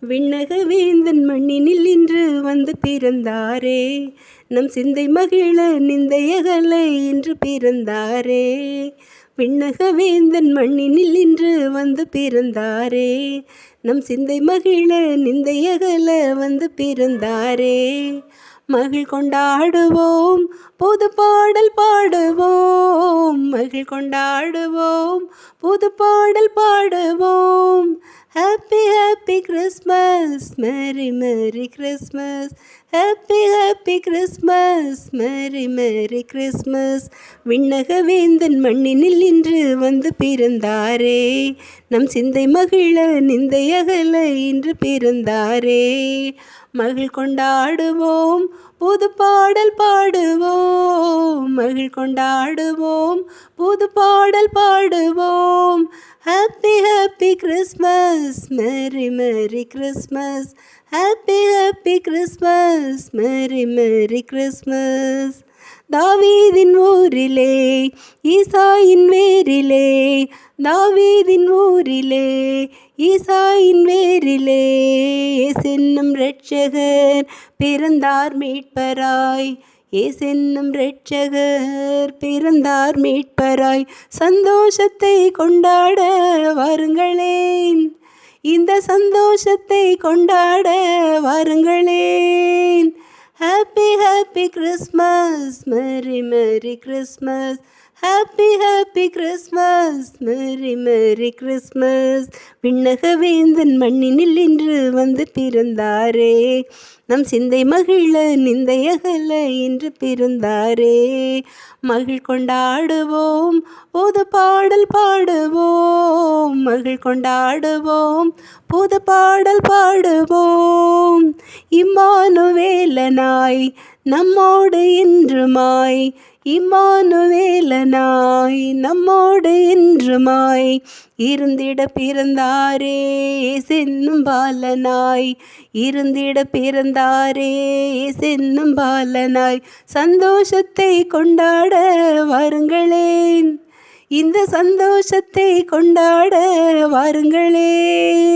விண்ணக வேந்தன் மண்ணினில் இன்று வந்து பிறந்தாரே. நம் சிந்தை மகிழ நிந்தையகலை இன்று பிறந்தாரே. விண்ணக வேந்தன் மண்ணினில் இன்று வந்து பிறந்தாரே. நம் சிந்தை மகிழ நிந்தையகல வந்து பிறந்தாரே. மகிழ் கொண்டாடுவோம் புது பாடல் பாடுவோம் மகிழ் கொண்டாடுவோம் புது பாடல் பாடுவோம். Happy happy Christmas merry merry Christmas happy happy Christmas merry merry Christmas விண்ணக வேந்தன் மண்ணினில் இன்று வந்து பிறந்தாரே. நம் சிந்தை மகிழ நிந்தையகல இன்று பிறந்தாரே. மகிழ் கொண்டாடுவோம் புது பாடல் பாடுவோம். மகிழ் கொண்டாடுவோம். புது பாடல் பாடுவோம். Happy happy Christmas merry merry Christmas happy happy Christmas merry merry Christmas தாவீதின் ஊரிலே ஈசாயின் வேரிலே தாவீதின் ஊரிலே ஈசாயின் வேரிலே சென்னும் ரட்சகர் பிறந்தார் மீட்பராய். ஏசென்னும் ரட்சகர் பிறந்தார் மீட்பராய். சந்தோஷத்தை கொண்டாட வாருங்களேன். இந்த சந்தோஷத்தை கொண்டாட வாருங்களேன். Happy happy Christmas merry merry Christmas happy happy Christmas merry merry Christmas விண்ணக வேந்தன் மண்ணினில் இன்று வந்து பிறந்தாரே. நம் சிந்தை மகிழ நிந்தையகல இன்று பிறந்தாரே. மகிழ் கொண்டாடுவோம். புது பாடல் பாடுவோம். மகிழ் கொண்டாடுவோம். புது பாடல் பாடுவோம். இம்மானுவேலனாய் நம்மோடு இன்றுமாய் இம்மானுவேலனாய் நம்மோடு இன்றுமாய் இருந்திட பிறந்தாரே சென்னும் பாலனாய் இருந்திட பிறந்தாரே சென்னும் பாலனாய் சந்தோஷத்தை கொண்டாட வாருங்களேன். இந்த சந்தோஷத்தை கொண்டாட வாருங்களேன்.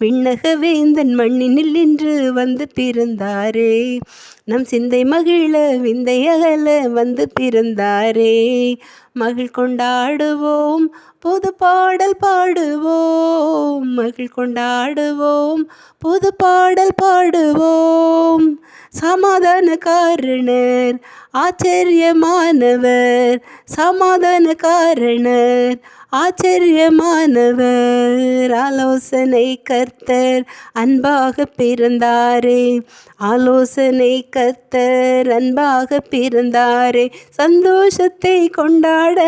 விண்ணக வேந்தன் மண்ணினில் இன்று வந்து பிறந்தாரே. நம் சிந்தை மகிழ விந்தை அகல வந்து பிறந்தாரே. மகிழ் கொண்டாடுவோம் புது பாடல் பாடுவோம். மகிழ் கொண்டாடுவோம் புது பாடல் பாடுவோம். சமாதான காரணர் ஆச்சரியமானவர் சமாதான காரணர் ஆச்சரியமானவர் ஆலோசனை கர்த்தர் அன்பாக பிறந்தாரே. ஆலோசனை கர்த்தர் அன்பாக பிறந்தாரே. சந்தோஷத்தை கொண்டாட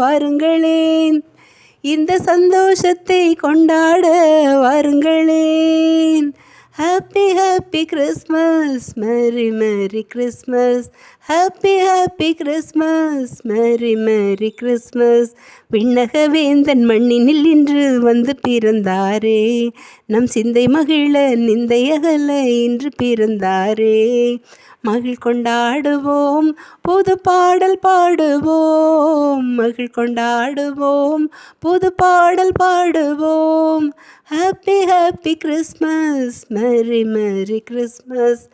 வாருங்களேன். இந்த சந்தோஷத்தை கொண்டாட வாருங்களேன். Happy happy Christmas merry merry Christmas happy happy Christmas merry merry Christmas விண்ணக வேந்தன் மண்ணினில் இன்று வந்து பிறந்தாரே. நம் சிந்தை மகிழ நிந்தையகல இன்று பிறந்தாரே. மகிழ் கொண்டாடுவோம். புது பாடல் பாடுவோம். மகிழ் கொண்டாடுவோம். புது பாடல் பாடுவோம். Happy happy Christmas merry merry Christmas